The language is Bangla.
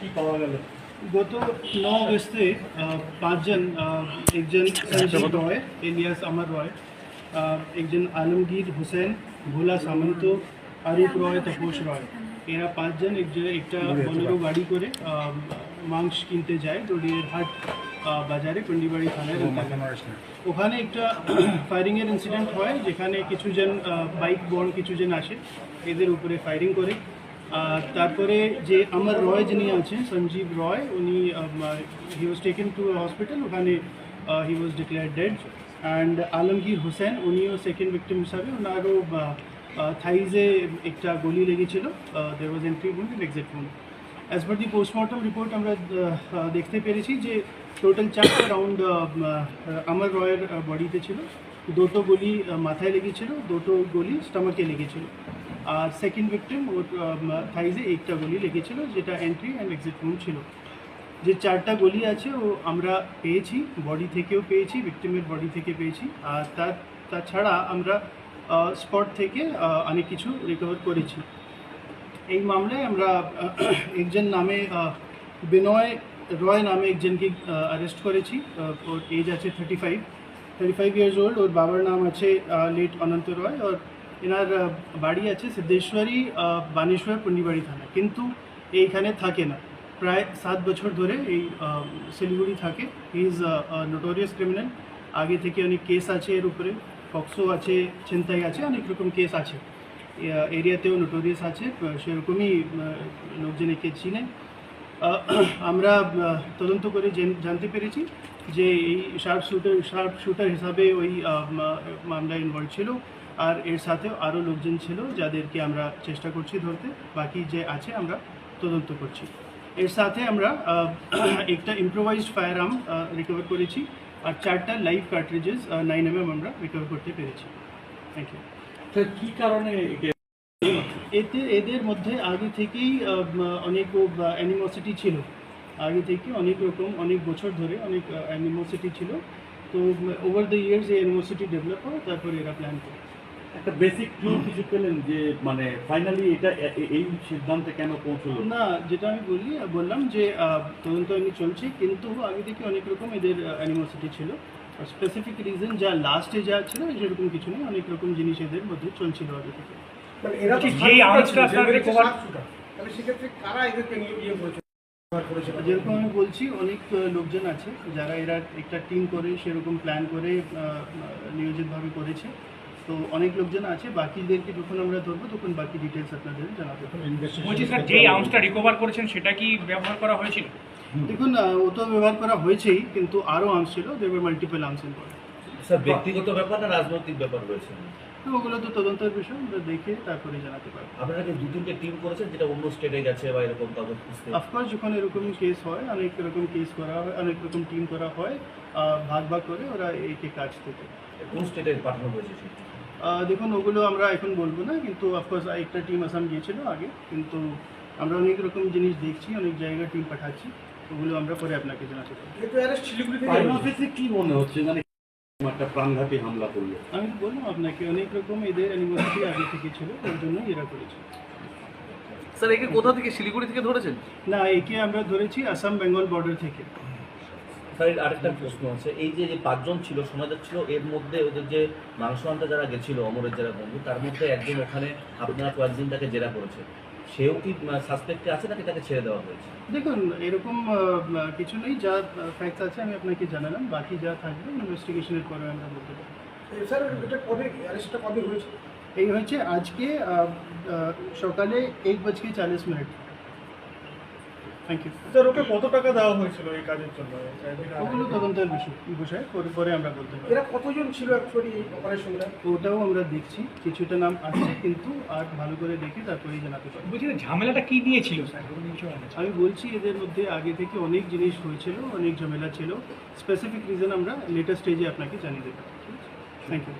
কি পাওয়া গেল? গত ন অগস্টে আহ, পাঁচজন একজন সঞ্জীব রয় এলিয়াস আমার রয় একজন আলমগীর হোসেন ভোলা সামন্ত আরিফ রয় তপোস রয়। এরা পাঁচজন এক জায়গায় একটা বলেরো গাড়ি করে মাংস কিনতে যায় দড়িয়ের হাট বাজারে পন্ডিবাড়ি থানায় ওখানে একটা ফায়ারিংয়ের ইনসিডেন্ট হয় যেখানে কিছুজন বাইক বন কিছু কিছুজন আসে এদের উপরে ফায়ারিং করে। তারপরে যে আমার রয় যিনি আছেন, সঞ্জীব রয়, উনি he was taken to hospital ওখানে he was declared dead and Alamgir Hossain, উনিও সেকেন্ড ভিক্টিম হিসাবে, ওনারও থাইজে একটা গলি লেগেছিল there was entry wound and exit wound as per the postmortem report আমরা দেখতে পেরেছি যে টোটাল চারটে রাউন্ড আমার রয়ের বডিতে ছিল। দুটো গলি মাথায় লেগেছিল, দুটো গলি স্টামাকে লেগেছিল। আর সেকেন্ড ভিক্টিম ওর থাইজে একটা গলি লেগেছিল, যেটা এন্ট্রি অ্যান্ড এক্সিট রুম ছিল। যে চারটা গলি আছে, ও, আমরা পেয়েছি বডি থেকেও পেয়েছি ভিক্টিমের বডি থেকে পেয়েছি। আর তার, তাছাড়া আমরা স্পট থেকে অনেক কিছু রিকভার করেছি। এই মামলায় আমরা একজন নামে বিনয় রয় নামে একজনকে অ্যারেস্ট করেছি ওর এজ আছে thirty five thirty five years old ওর বাবার নাম আছে লেট অনন্ত রয়। আর এনার বাড়ি আছে সিদ্ধেশ্বরী বানেশ্বর, পন্ডিবাড়ি থানা। কিন্তু এইখানে থাকে না। প্রায় সাত বছর ধরে এই শিলিগুড়ি থাকে। হি ইজ নোটোরিয়াস ক্রিমিনাল আগে থেকে অনেক কেস আছে এর উপরে। ফক্সো আছে ছিনতাই আছে, অনেক রকম কেস আছে। এরিয়াতেও নোটোরিয়াস আছে। সেরকমই লোকজন একে চিনে। আমরা তদন্ত করে জানতে পেরেছি। যে এই শার্প শুটার শার্প শুটার হিসাবে ওই মামলায় ইনভলভ ছিল। আর এর সাথেও আরও লোকজন ছিল যাদেরকে আমরা চেষ্টা করছি ধরতে। বাকি যে আছে আমরা তদন্ত করছি। এর সাথে আমরা একটা ইম্প্রোভাইজড ফায়ার আর্ম রিকভার করেছি। আর চারটা live cartridges nine M M আমরা রিকভার করতে পেরেছি। থ্যাংক ইউ স্যার কি কারণে এতে এদের মধ্যে আগে থেকেই অনেক অ্যানিমোসিটি ছিল। আগে থেকে অনেক রকম অনেক বছর ধরে অনেক অ্যানিমোসিটি ছিল। তো ওভার দ্য ইয়ার্স এই অ্যানিমোসিটি ডেভেলপ হয় তারপরে এরা প্ল্যান করে। একটা বেসিক ক্লু কিছু পেলেন যে মানে ফাইনালি এটা এই সিদ্ধান্তে কেন পৌঁছলো? না যেটা আমি বলি বললাম যে তদন্ত এমনি চলছে কিন্তু আগে থেকে অনেক রকম এদের অ্যানিমোসিটি ছিল। স্পেসিফিক রিজন যা লাস্টে যা ছিল সেরকম কিছু নেই অনেক রকম জিনিস এদের মধ্যে চলছিল আগে থেকে। মানে এরা তো যেই আওয়াজটা আপনারা। তাহলে সেক্ষেত্রে কারা এদেরকে নিয়ে ইয়ে করেছে ব্যবহার যেরকম আমি বলছি অনেক লোকজন আছে যারা এরা একটা টিম করে সেরকম প্ল্যান করে নিয়োজিতভাবে করেছে। তো অনেক লোকজন আছে বাকিদেরকে যখন আমরা ধরবো তখন বাকি ডিটেলস আপনাদের জানাতে বলছি স্যার যেই আর্মসটা রিকভার করেছেন সেটা কি ব্যবহার করা হয়েছিল? দেখুন ও তো ব্যবহার করা হয়েছেই কিন্তু আরও আর্মস ছিল দেবের মাল্টিপল আর্মস ইনভলভ স্যার ব্যক্তিগত ব্যাপার না রাজনৈতিক ব্যাপার রয়েছে? তো ওগুলো তো তদন্তের বিষয় আমরা দেখে তারপরে জানাতে পারব। আপনারা কি দু তিনটে টিম করেছেন যেটা অন্য স্টেটে গেছে বা এরকম খুঁজতে? অফকোর্স যখন এরকম কেস হয় অনেক রকম কেস করা হয় অনেক রকম টিম করা হয় ভাগ ভাগ করে ওরা এইকে কাজ থেকে কোন স্টেটে পাঠানো হয়েছে দেখুন ওগুলো আমরা এখন বলব না কিন্তু অফকোর্স একটা টিম আসাম গিয়েছিল আগে কিন্তু আমরা অনেক রকম জিনিস দেখছি অনেক জায়গায় টিম পাঠাচ্ছি ওগুলো আমরা পরে আপনাকে জানাতে পারব। কি মনে হচ্ছে? মানে একটা প্রাণঘাতী হামলা করল। আমি বললাম আপনাকে অনেক রকম এদের আগে থেকে ছিল ওর জন্য এরা করেছে। স্যার একে কোথা থেকে? শিলিগুড়ি থেকে ধরেছেন? না একে আমরা ধরেছি আসাম বেঙ্গল বর্ডার থেকে। স্যার এর আরেকটা প্রশ্ন আছে এই যে যে পাঁচজন ছিল শোনা যাচ্ছিল এর মধ্যে ওদের যে মাংস আনতে যারা গেছিল অমরের যারা বন্ধু তার মধ্যে একজন ওখানে আপনারা কয়েকদিন তাকে জেরা করেছে। সেও কি সাসপেক্টে আছে নাকি তাকে ছেড়ে দেওয়া হয়েছে? দেখুন এরকম কিছু নেই যা ফ্যাক্টস আছে আমি আপনাকে জানালাম বাকি যা থাকবে ইনভেস্টিগেশনের পরে আমরা বলতে পারি স্যার এটা কবে অ্যারেস্টটা কবে হয়েছে? এই হয়েছে আজকে সকালে এক বাজকে চালিশ মিনিট। থ্যাংক ইউ স্যার ওকে কত টাকা দেওয়া হয়েছিল এই কাজের জন্য? ওগুলো তদন্তের বিষয় বিষয়? পরে পরে আমরা বলতে পারব। এরা কতজন ছিল অ্যাকচুয়ালি অপারেশনটা ওটাও আমরা দেখছি কিছুটা নাম আছে কিন্তু আর ভালো করে দেখে তারপরেই জানাতে ঝামেলাটা কি নিয়ে ছিল স্যার কিছু আমি বলছি এদের মধ্যে আগে থেকে অনেক জিনিস হয়েছিল অনেক ঝামেলা ছিল। স্পেসিফিক রিজন আমরা লেটেস্ট স্টেজে আপনাকে জানিয়ে দেবো। Thank you